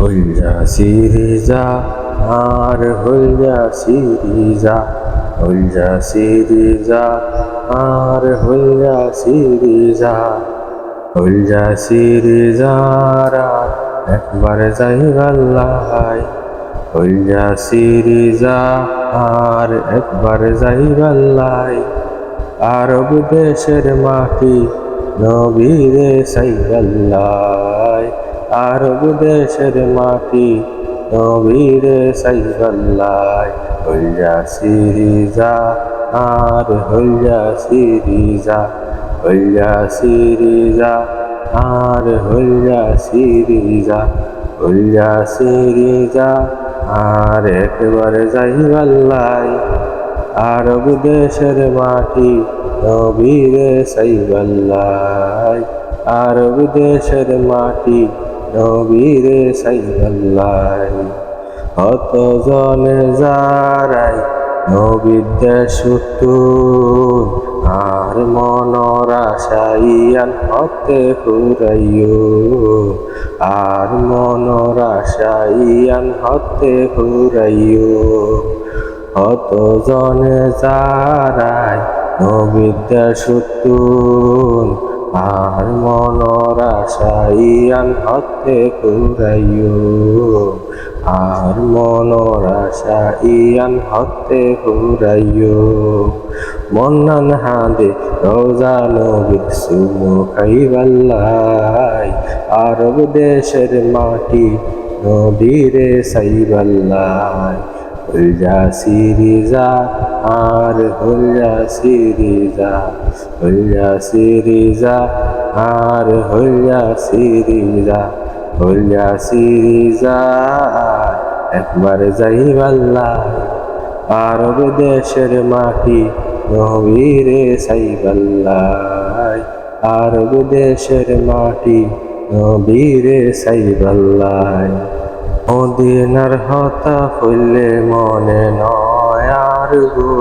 হইয়া সিরিজা আর হইয়া সিরিজা হইয়া সিরিজা আর হইয়া সিরিজা হইয়া সিরিজারা একবার যাই গাল্লাই হইয়া সিরিজা আর একবার যাই গাল্লাই আরব দেশের মাটি নবীরে সাইগাল্লাই আরব দেশের মাটি নবীরে সাইগাল্লাই হইয়া সিরিজা, আর হইয়া সিরিজা। হইয়া সিরিজা, আর হইয়া সিরিজা। হইয়া সিরিজা, আর একবারে যাইবাল্লাই আরব দেশের মাটি নবীরে সাইবাল্লাই আরব দেশের মাটি নবীরে সাইবাল্লাই অত জনে যারাই নবীদ্যা আর মনর আশাইয়ান হতে হুরাইও আর মনর আশাইয়ান হতে হুরাইও অত জনে যারাই নবিদ্যা সুতুন আর মনর আশাইয়ান হতে কুরাইও আর মনর আশাইয়ান হতে কুরাইও মন্নান হাদে রোজা নবীর সুমু খাইবাল্লাই আরব দেশের মাটি নবীরে সাইবাল্লাই হইয়া সিরিজা, আর হইয়া সিরিজা হইয়া সিরিজা, আর হইয়া সিরিজা হইয়া সিরিজা। একবার যাইবাল্লা আরব দেশের মাটি নবীরে সাইবাল্লাই আরব দেশের মাটি নবীরে সাইবাল্লাই মদিনার হতা ফুললে মনে নয় আর গো।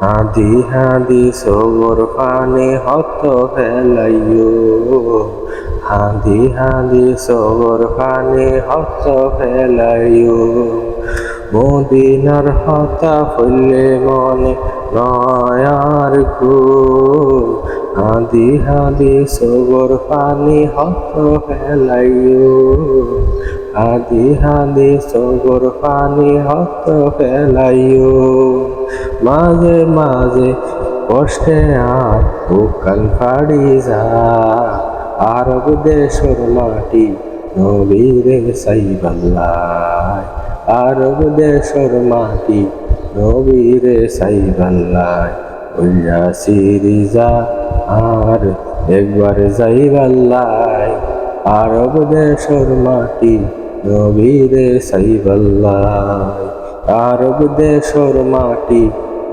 হাদি হাদি সবর পানি হত ফেলাইও। হাদি হাদি সবর পানি হত ফেলাইও। মদিনার হতা ফুললে মনে নয় আর গো। হাদি হাদি সবর পানি হত ফেলাইও। হাদি হাদি সগর পানি হত ফেলাইও মাঝে মাঝে কষ্টে আর বুকাল ফাড়ি যা। আরব দেশর মাটি নবীরে সাইবাল্লাই আরব দেশর মাটি নবীরে সাইবাল্লাই হইয়া সিরিজা আর একবার যাইবাল্লাই আরব দেশর মাটি নবীরে সাইবাল্লাই আরব দেশর মাটি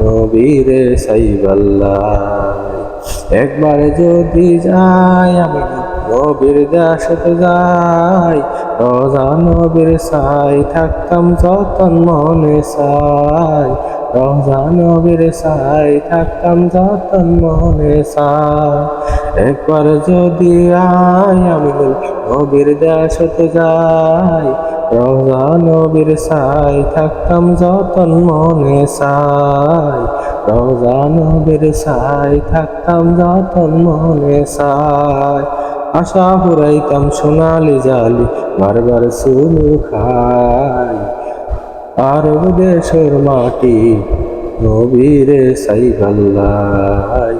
নবীরে সাইবাল্লাই একবার যদি যাই আমি নবীর দেশতে যাই, রোজা নবীর সাই থাকতাম যতন মনে সাই রোজা নবীর সাই থাকতাম যতন মনে সাই একবার যদি আই আমি নবীর দেশতে যাই, রোজা নবীর সাই থাকতাম যতন মনে সাই রোজা নবীর সাই থাকতাম যতন মনে সাই আশা ফুরাইতাম সোনালি জালি বারবার সুলু খাই। আরব দেশের মাটি নবীরে সাইবাল্লাই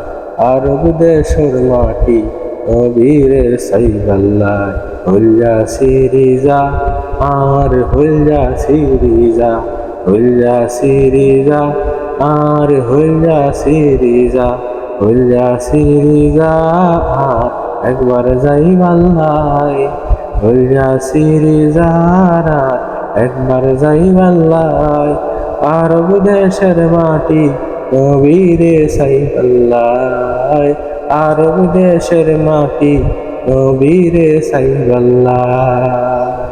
আরব দেশের মাটি নবীরে সাইবাল্লাই হইয়া সিরিজা আর হইয়া সিরিজা হইয়া সিরিজা আর হইয়া সিরিজা হইয়া সিরিজা আর একবার যাই বাল্লাই হইয়া সিরিজারা একবার যাই বাল্লাই আরব দেশের মাটি নবীরে সাই বাল্লাই আরব দেশের মাটি নবীরে সাই বাল্লাই